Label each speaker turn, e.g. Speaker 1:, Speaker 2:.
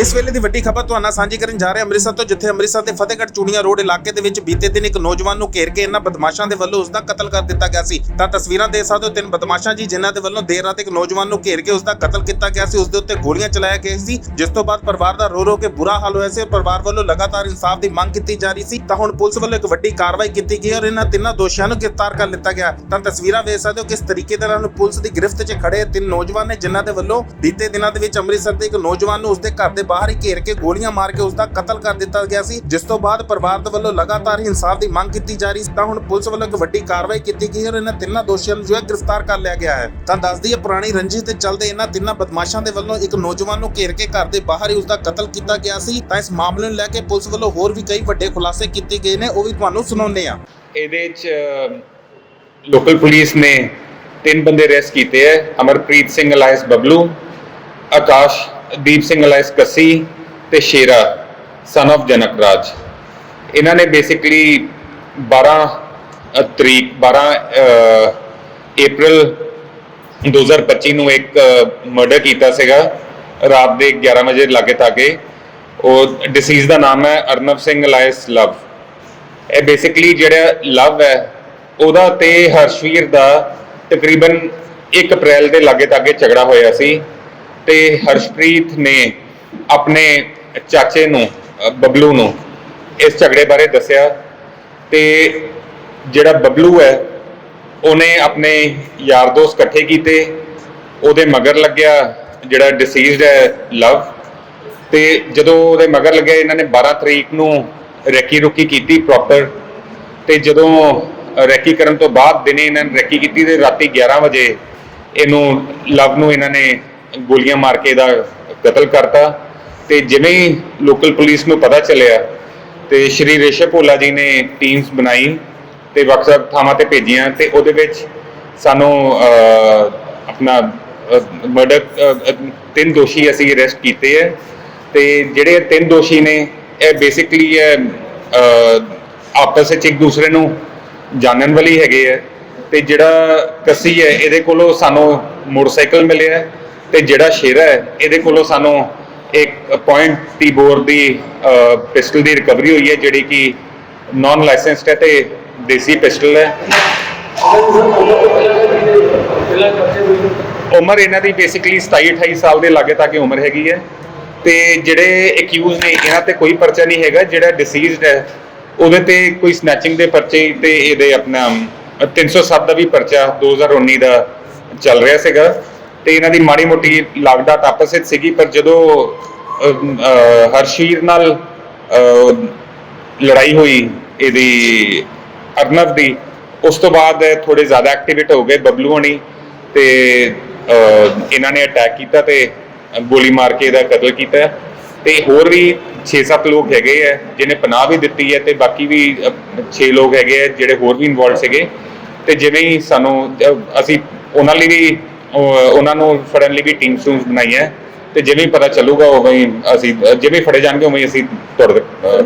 Speaker 1: ਇਸ ਵੇਲੇ ਦੀ ਵੱਡੀ ਖਬਰ ਤੁਹਾਨੂੰ ਸਾਂਝੀ ਕਰਨ ਜਾ ਰਹੇ ਅੰਮ੍ਰਿਤਸਰ ਤੋਂ, ਜਿੱਥੇ ਅੰਮ੍ਰਿਤਸਰ ਦੇ ਫਤਿਹਗੜ੍ਹ ਚੂੜੀਆਂ ਰੋਡ ਇਲਾਕੇ ਦੇ ਵਿੱਚ ਬੀਤੇ ਦਿਨ ਇੱਕ ਨੌਜਵਾਨ ਨੂੰ ਘੇਰ ਕੇ ਇਹਨਾਂ ਬਦਮਾਸ਼ਾਂ ਦੇ ਵੱਲੋਂ ਉਸ ਦਾ ਕਤਲ ਕਰ ਦਿੱਤਾ ਗਿਆ ਸੀ। ਤਾਂ ਤਸਵੀਰਾਂ ਦੇ ਸਕਦੇ ਹੋ, ਤਿੰਨ ਬਦਮਾਸ਼ਾਂ ਜੀ, ਜਿਨ੍ਹਾਂ ਦੇ ਵੱਲੋਂ ਦੇਰ ਰਾਤ ਇੱਕ ਨੌਜਵਾਨ ਨੂੰ ਘੇਰ ਕੇ ਉਸ ਦਾ ਕਤਲ ਕੀਤਾ ਗਿਆ ਸੀ। ਉਸ ਦੇ ਉੱਤੇ ਗੋਲੀਆਂ ਚਲਾਇਆ ਗਿਆ ਸੀ, ਜਿਸ ਤੋਂ ਬਾਅਦ ਪਰਿਵਾਰ ਦਾ ਰੋ ਰੋ ਕੇ ਬੁਰਾ ਹਾਲ ਹੋਇਆ ਸੀ ਔਰ ਪਰਿਵਾਰ ਵੱਲੋਂ ਲਗਾਤਾਰ ਇਨਸਾਫ ਦੀ ਮੰਗ ਕੀਤੀ ਜਾ ਰਹੀ ਸੀ। ਤਾਂ ਹੁਣ ਪੁਲਿਸ ਵੱਲੋਂ ਇੱਕ ਵੱਡੀ ਕਾਰਵਾਈ ਕੀਤੀ ਗਈ ਔਰ ਇਹਨਾਂ ਤਿੰਨਾਂ ਦੋਸ਼ੀਆਂ ਨੂੰ ਗ੍ਰਿਫਤਾਰ ਕਰ ਲਿੱਤਾ ਗਿਆ ਤਾਂ ਤਸਵੀਰਾਂ ਵੇਖ ਸਕਦੇ ਹੋ ਕਿਸ ਤਰੀਕੇ ਦੇ ਨਾਲ ਪੁਲਿਸ ਦੀ ਗ੍ਰਿਫਤ 'ਚ ਖੜੇ ਤਿੰਨ ਨੌਜਵਾਨ ਨੇ, ਜਿਨ੍ਹਾਂ ਦੇ ਵੱਲੋਂ ਬੀਤੇ ਦਿਨਾਂ ਦੇ ਵਿੱਚ ਅੰਮ੍ਰਿਤਸਰ ਦੇ ਇੱਕ ਨੌਜਵਾਨ ਨੂੰ ਉਸਦੇ ਘਰ ਦੇ ਬਾਹਰ ਹੀ ਘੇਰ ਕੇ ਗੋਲੀਆਂ ਮਾਰ ਕੇ ਉਸਦਾ ਕਤਲ ਕਰ ਦਿੱਤਾ ਗਿਆ ਸੀ। ਜਿਸ ਤੋਂ ਬਾਅਦ ਪਰਿਵਾਰ ਦੇ ਵੱਲੋਂ ਲਗਾਤਾਰ ਇਨਸਾਫ ਦੀ ਮੰਗ ਕੀਤੀ ਜਾ ਰਹੀ ਸੀ। ਤਾਂ ਹੁਣ ਪੁਲਿਸ ਵੱਲੋਂ ਇੱਕ ਵੱਡੀ ਕਾਰਵਾਈ ਕੀਤੀ ਗਈ ਔਰ ਇਹਨਾਂ ਤਿੰਨਾਂ ਦੋਸ਼ੀਆਂ ਨੂੰ ਜੋ ਹੈ ਗ੍ਰਿਫਤਾਰ ਕਰ ਲਿਆ ਗਿਆ ਹੈ। ਤਾਂ ਦੱਸਦੀ ਹੈ ਪੁਰਾਣੀ ਰੰਜਿਸ਼ ਦੇ ਚੱਲਦੇ ਇਹਨਾਂ ਤਿੰਨਾਂ ਬਦਮਾਸ਼ਾਂ ਦੇ ਵੱਲੋਂ ਇੱਕ ਨੌਜਵਾਨ ਨੂੰ ਘੇਰ ਕੇ ਘਰ ਦੇ ਬਾਹਰ ਹੀ ਉਸਦਾ ਕਤਲ ਕੀਤਾ ਗਿਆ ਸੀ। ਤਾਂ ਇਸ ਮਾਮਲੇ ਨੂੰ ਲੈ ਕੇ ਪੁਲਿਸ ਵੱਲੋਂ ਹੋਰ ਵੀ ਕਈ ਵੱਡੇ ਖੁਲਾਸੇ ਕੀਤੇ ਗਏ ਨੇ, ਉਹ ਵੀ ਤੁਹਾਨੂੰ ਸੁਣਾਉਂਦੇ ਆ
Speaker 2: ਇਹਦੇ ਚ ਲੋਕਲ ਪੁਲਿਸ ਨੇ ਤਿੰਨ ਬੰਦੇ ਅਰੈਸਟ ਕੀਤੇ ਹੈ। ਅਮਰਪ੍ਰੀਤ ਸਿੰਘ, ਅਲਾਇਸ ਬਬਲੂ, ਆਕਾਸ਼ ਦੀਪ ਸਿੰਘ ਅਲਾਇਸ ਕੱਸੀ ਤੇ ਸ਼ੇਰਾ ਸਨ of ਜਨਕ ਰਾਜ। ਇਹਨਾਂ ਨੇ ਬੇਸਿਕਲੀ 12 ਅ, ਤਰੀਕ 12 ਅ, ਅਪ੍ਰੈਲ 2025 ਨੂੰ ਇੱਕ ਮਰਡਰ ਕੀਤਾ ਸੀਗਾ ਰਾਤ ਦੇ 11 ਵਜੇ ਲਾਗੇ ਤਾਗੇ ਉਹ ਡਿਸੀਜ਼ ਦਾ ਨਾਮ ਹੈ ਅਰਨਵ ਸਿੰਘ ਅਲਾਇਸ ਲਵ। ਇਹ ਬੇਸਿਕਲੀ ਜਿਹੜਾ ਲਵ ਹੈ ਉਹਦਾ ਤੇ ਹਰਸ਼ਵੀਰ ਦਾ ਤਕਰੀਬਨ 1 ਅਪ੍ਰੈਲ ਦੇ ਲਾਗੇ ਤਾਗੇ ਝਗੜਾ ਹੋਇਆ ਸੀ। ਤੇ ਹਰਸ਼ਪ੍ਰੀਤ ਨੇ ਆਪਣੇ ਚਾਚੇ ਨੂੰ ਅ, ਬਬਲੂ ਨੂੰ ਇਸ ਝਗੜੇ ਬਾਰੇ ਦੱਸਿਆ ਤੇ ਜਿਹੜਾ ਬਬਲੂ ਹੈ ਉਹਨੇ ਆਪਣੇ ਯਾਰ ਦੋਸਤ ਇਕੱਠੇ ਕੀਤੇ ਉਹਦੇ ਮਗਰ ਲੱਗਿਆ ਜਿਹੜਾ ਡਿਸੀਜ਼ਡ ਹੈ ਲਵ ਤੇ ਜਦੋਂ ਉਹਦੇ ਮਗਰ ਲੱਗਿਆ ਇਹਨਾਂ ਨੇ 12 ਤਰੀਕ ਨੂੰ ਰੈਕੀ ਰੁਕੀ ਕੀਤੀ ਪ੍ਰੋਪਰ ਤੇ ਜਦੋਂ ਰੈਕੀ ਕਰਨ ਤੋਂ ਬਾਅਦ ਦਿਨੇ ਇਹਨਾਂ ਨੇ ਰੈਕੀ ਕੀਤੀ ਤੇ ਰਾਤੀ 11 ਵਜੇ ਇਹਨੂੰ ਲਵ ਨੂੰ ਇਹਨਾਂ ਨੇ ਗੋਲੀਆਂ ਮਾਰ ਕੇ ਇਹਦਾ ਕਤਲ ਕਰਤਾ ਤੇ ਜਿਵੇਂ ਹੀ ਲੋਕਲ ਪੁਲਿਸ ਨੂੰ ਪਤਾ ਚੱਲਿਆ ਤੇ ਸ਼੍ਰੀ ਰੇਸ਼ਾ ਭੋਲਾ ਜੀ ਨੇ ਟੀਮਸ ਬਣਾਈ ਤੇ ਵੱਖ-ਵੱਖ ਥਾਵਾਂ ਤੇ ਭੇਜੀਆਂ ਤੇ ਉਹਦੇ ਵਿੱਚ ਸਾਨੂੰ ਆਪਣਾ ਮਰਡਰ ਤਿੰਨ ਦੋਸ਼ੀ ਅਸੀਂ ਅਰੈਸਟ ਕੀਤੇ ਹੈ ਤੇ ਜਿਹੜੇ ਤਿੰਨ ਦੋਸ਼ੀ ਨੇ, ਇਹ ਬੇਸਿਕਲੀ ਇਹ ਆਪਸ ਵਿੱਚ ਇੱਕ ਦੂਸਰੇ ਨੂੰ ਜਾਣਨ ਵਾਲੀ ਹੈਗੇ ਹੈ ਤੇ ਜਿਹੜਾ ਕੱਸੀ ਹੈ, ਇਹਦੇ ਕੋਲੋਂ ਸਾਨੂੰ ਮੋਟਰਸਾਈਕਲ ਮਿਲਿਆ ਤੇ ਜਿਹੜਾ ਸ਼ੇਰਾ ਹੈ ਇਹਦੇ ਕੋਲੋਂ ਸਾਨੂੰ ਇੱਕ ਪੁਆਇੰਟ ਟੀ ਬੋਰ ਦੀ ਪਿਸਟਲ ਦੀ ਰਿਕਵਰੀ ਹੋਈ ਹੈ ਜਿਹੜੀ ਕਿ ਨਾਨ ਲਾਇਸੈਂਸਡ ਹੈ ਤੇ ਦੇਸੀ ਪਿਸਟਲ ਹੈ। ਉਮਰ ਇਹਨਾਂ ਦੀ ਬੇਸਿਕਲੀ 27 28 ਸਾਲ ਦੇ ਲਾਗੇ ਤੱਕ ਉਮਰ ਹੈਗੀ ਹੈ। ਤੇ ਜਿਹੜੇ ਅਕਿਊਜ਼ ਨੇ ਇਹਨਾਂ ਤੇ ਕੋਈ ਪਰਚਾ ਨਹੀਂ ਹੈਗਾ ਜਿਹੜਾ ਡਿਸੀਜ਼ਡ ਹੈ ਉਹਦੇ ਤੇ ਕੋਈ ਸਨੈਚਿੰਗ ਦੇ ਪਰਚੇ ਤੇ ਇਹਦੇ ਆਪਣਾ ਅ, 307 ਦਾ ਵੀ ਪਰਚਾ 2019 ਦਾ ਚੱਲ ਰਿਹਾ ਸੀਗਾ। ਤੇ ਇਹਨਾਂ ਦੀ ਮਾੜੀ ਮੋਟੀ ਲਾਗਡਾਟ ਆਪਸ ਵਿੱਚ ਸੀਗੀ, ਪਰ ਜਦੋਂ ਹਰਸ਼ੀਰ ਨਾਲ ਲੜਾਈ ਹੋਈ ਇਹਦੀ ਅਰਨਵ ਦੀ, ਉਸ ਤੋਂ ਬਾਅਦ ਥੋੜੇ ਜ਼ਿਆਦਾ ਐਕਟੀਵੇਟ ਹੋ ਗਏ ਬਬਲੂ ਹਣੀ ਤੇ ਇਹਨਾਂ ਨੇ ਅਟੈਕ ਕੀਤਾ ਤੇ ਗੋਲੀ ਮਾਰ ਕੇ ਇਹਦਾ ਕਤਲ ਕੀਤਾ। ਤੇ ਹੋਰ ਵੀ 6-7 ਲੋਕ ਹੈਗੇ ਆ ਜਿਨੇ ਪਨਾਹ ਵੀ ਦਿੱਤੀ ਹੈ ਤੇ ਬਾਕੀ ਵੀ 6 ਲੋਕ ਹੈਗੇ ਆ ਜਿਹੜੇ ਹੋਰ ਵੀ ਇਨਵੋਲਡ ਸੀਗੇ। ਤੇ ਜਿਵੇਂ ਹੀ ਸਾਨੂੰ ਅਸੀਂ ਉਹਨਾਂ ਲਈ ਵੀ ਉਹਨਾਂ ਨੂੰ ਫੜਨ ਲਈ ਵੀ ਟੀਮ ਸ਼ੂਮ ਬਣਾਈ ਹੈ। ਤੇ ਜਿਵੇਂ ਹੀ ਪਤਾ ਚੱਲੂਗਾ, ਉਵੇਂ ਹੀ ਅਸੀਂ, ਜਿਵੇਂ ਹੀ ਫੜੇ ਜਾਣਗੇ, ਉਵੇਂ ਹੀ ਅਸੀਂ ਤੁਰ ਤੱਕ